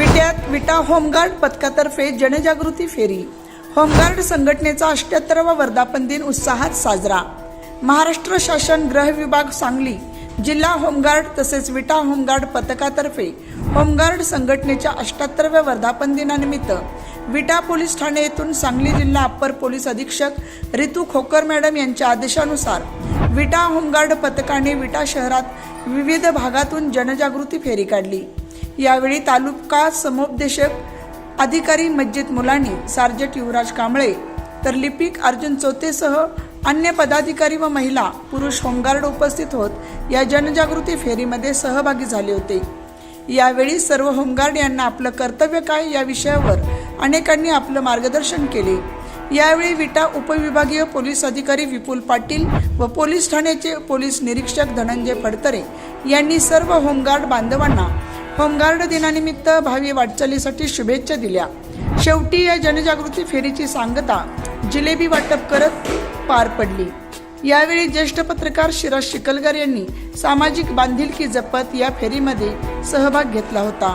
विट्यात विटा होमगार्ड पथकातर्फे जनजागृती फेरी. होमगार्ड संघटनेचा अष्ट्याहत्तरावा वर्धापन दिन उत्साहात साजरा. महाराष्ट्र शासन गृह विभाग सांगली जिल्हा होमगार्ड तसेच विटा होमगार्ड पथकातर्फे होमगार्ड संघटनेच्या अष्ट्याहत्तराव्या वर्धापन दिनानिमित्त विटा पोलीस ठाणे येथून सांगली जिल्हा अप्पर पोलीस अधीक्षक रितू खोकर मॅडम यांच्या आदेशानुसार विटा होमगार्ड पथकाने विटा शहरात विविध भागातून जनजागृती फेरी काढली. यावेळी तालुका समुपदेशक अधिकारी मज्जिद मुलानी सार्जट युवराज कांबळे तर लिपिक अर्जुन चोतेसह अन्य पदाधिकारी व महिला पुरुष होमगार्ड उपस्थित होत या जनजागृती फेरीमध्ये सहभागी झाले होते. यावेळी सर्व होमगार्ड यांना आपलं कर्तव्य काय या विषयावर अनेकांनी आपलं मार्गदर्शन केले. यावेळी विटा उपविभागीय पोलीस अधिकारी विपुल पाटील व पोलीस ठाण्याचे पोलीस निरीक्षक धनंजय फडतरे यांनी सर्व होमगार्ड बांधवांना होमगार्ड दिनानिमित्त भावी वाटचालीसाठी शुभेच्छा दिल्या. शेवटी या जनजागृती फेरीची सांगता जिलेबी वाटप करत पार पडली. यावेळी ज्येष्ठ पत्रकार शिराज शिकलकर यांनी सामाजिक बांधिलकी जपत या फेरीमध्ये सहभाग घेतला होता.